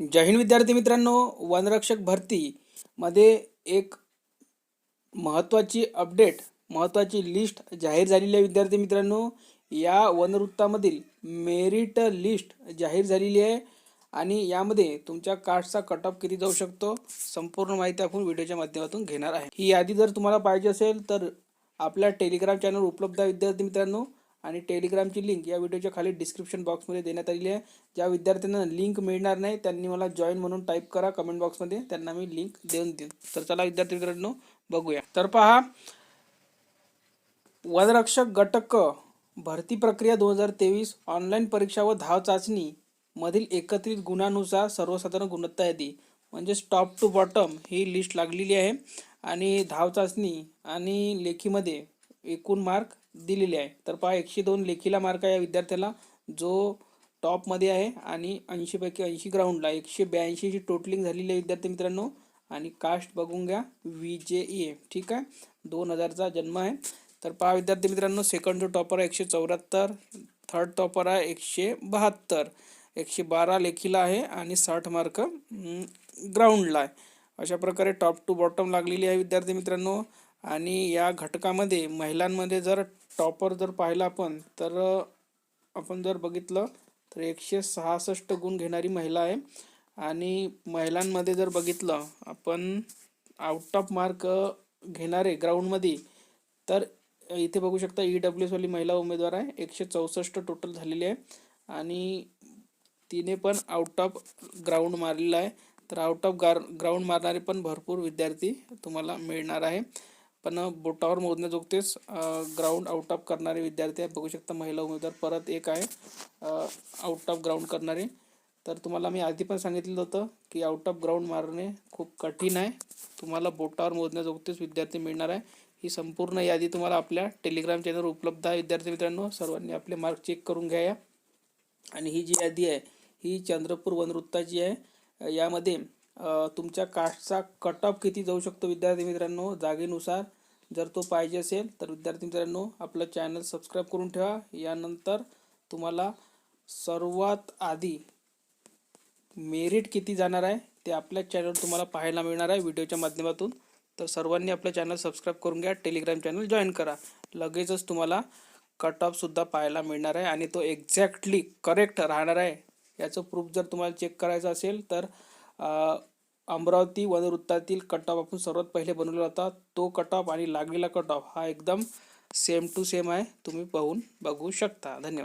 जय हिंद विद्यार्थी मित्रांनो वनरक्षक भरतीमध्ये एक महत्त्वाची अपडेट महत्त्वाची लिस्ट जाहीर झालेली आहे विद्यार्थी मित्रांनो. या वनवृत्तामधील मेरिट लिस्ट जाहीर झालेली आहे आणि यामध्ये तुमच्या कास्टचा कट ऑफ किती जाऊ शकतो संपूर्ण माहिती आपण व्हिडिओच्या माध्यमातून घेणार आहे. ही यादी जर तुम्हाला पाहिजे असेल तर आपल्या टेलिग्राम चॅनल उपलब्ध आहे विद्यार्थी मित्रांनो. आणि टेलिग्रामची लिंक या व्हिडिओच्या खाली डिस्क्रिप्शन बॉक्समध्ये देण्यात आलेली आहे. ज्या विद्यार्थ्यांना लिंक मिळणार नाही त्यांनी मला जॉईन म्हणून टाईप करा कमेंट बॉक्समध्ये. त्यांना मी लिंक देऊन देईन. तर चला विद्यार्थी मित्रांनो बघूया. तर पहा वनरक्षक गटक भरती प्रक्रिया दोन हजार तेवीस ऑनलाईन परीक्षा व धाव चाचणी मधील एकत्रित गुणानुसार सर्वसाधारण गुणवत्ता यादी म्हणजेच टॉप टू बॉटम ही लिस्ट लागलेली आहे. आणि धाव चाचणी आणि लेखीमध्ये एकूण मार्क दिलेले आहे. तर पहा एकशे दोन लेखीला मार्क आहे या विद्यार्थ्याला. जो टॉपमध्ये आहे आणि ऐंशीपैकी ऐंशी ग्राउंडला एकशे ब्याऐंशीची टोटलिंग झालेली आहे विद्यार्थी मित्रांनो. आणि कास्ट बघून घ्या. व्ही जे ई ठीक आहे? दोन हजारचा जन्म आहे. तर पहा विद्यार्थी मित्रांनो सेकंड जो टॉपर आहे एकशे चौऱ्याहत्तर. थर्ड टॉपर आहे एकशे बहात्तर. एकशे बारा लेखीला आहे आणि साठ मार्क ग्राउंडला आहे. अशा प्रकारे टॉप टू बॉटम लागलेली आहे विद्यार्थी मित्रांनो. आणि या घटकामध्ये महिलांमध्ये जर टॉपर जर पाहिलं आपण तर आपण जर बघितलं तर एकशे सहासष्ट गुण घेणारी महिला आहे. आणि महिलांमध्ये जर बघितलं आपण आउट ऑफ मार्क घेणारे ग्राउंडमध्ये तर इथे बघू शकता ई डब्ल्यू एसवाली महिला उमेदवार आहे. एकशे चौसष्ट टोटल झालेली आहे. आणि तिने पण आउट ऑफ ग्राउंड मारलेला आहे. तर आउट ऑफ गार ग्राउंड मारणारे पण भरपूर विद्यार्थी तुम्हाला मिळणार आहे. पण बोटावर मोजण्याजोगतेच ग्राउंड आउट ऑफ करणारे विद्यार्थी आहे बघू शकता महिला उमेदवार परत एक आहे आउट ऑफ ग्राउंड करणारे. तर तुम्हाला मी आधी पण सांगितलेलं होतं की आउट ऑफ ग्राउंड मारणे खूप कठीण आहे. तुम्हाला बोटावर मोजण्याजोगतेच विद्यार्थी मिळणार आहे. ही संपूर्ण यादी तुम्हाला आपल्या टेलिग्राम चॅनलवर उपलब्ध आहे. विद्यार्थी मित्रांनो सर्वांनी आपले मार्क चेक करून घ्या. या आणि ही जी यादी आहे ही चंद्रपूर वनवृत्ताची आहे. यामध्ये तुमच्या कास्टचा कट ऑफ किती जाऊ शकतो विद्यार्थी मित्रांनो? जागेनुसार जर तो पाहिजे असेल तर विद्यार्थी मित्रांनो आपलं चॅनल सबस्क्राईब करून ठेवा. यानंतर तुम्हाला सर्वात आधी मेरिट किती जाणार आहे ते आपल्या चॅनलवर तुम्हाला पाहायला मिळणार आहे व्हिडिओच्या माध्यमातून. तर सर्वांनी आपलं चॅनल सबस्क्राईब करून घ्या. टेलिग्राम चॅनल जॉईन करा. लगेचच तुम्हाला कट ऑफसुद्धा पाहायला मिळणार आहे आणि तो एक्झॅक्टली करेक्ट राहणार आहे. याचं प्रूफ जर तुम्हाला चेक करायचं असेल तर अमरावती वनवृत्तातील कट आपण सर्वात पहिले बनवलेला होता. तो कटाप आणि लागलेला कट ऑफ हा एकदम सेम टू सेम आहे. तुम्ही पाहून बघू शकता. धन्यवाद.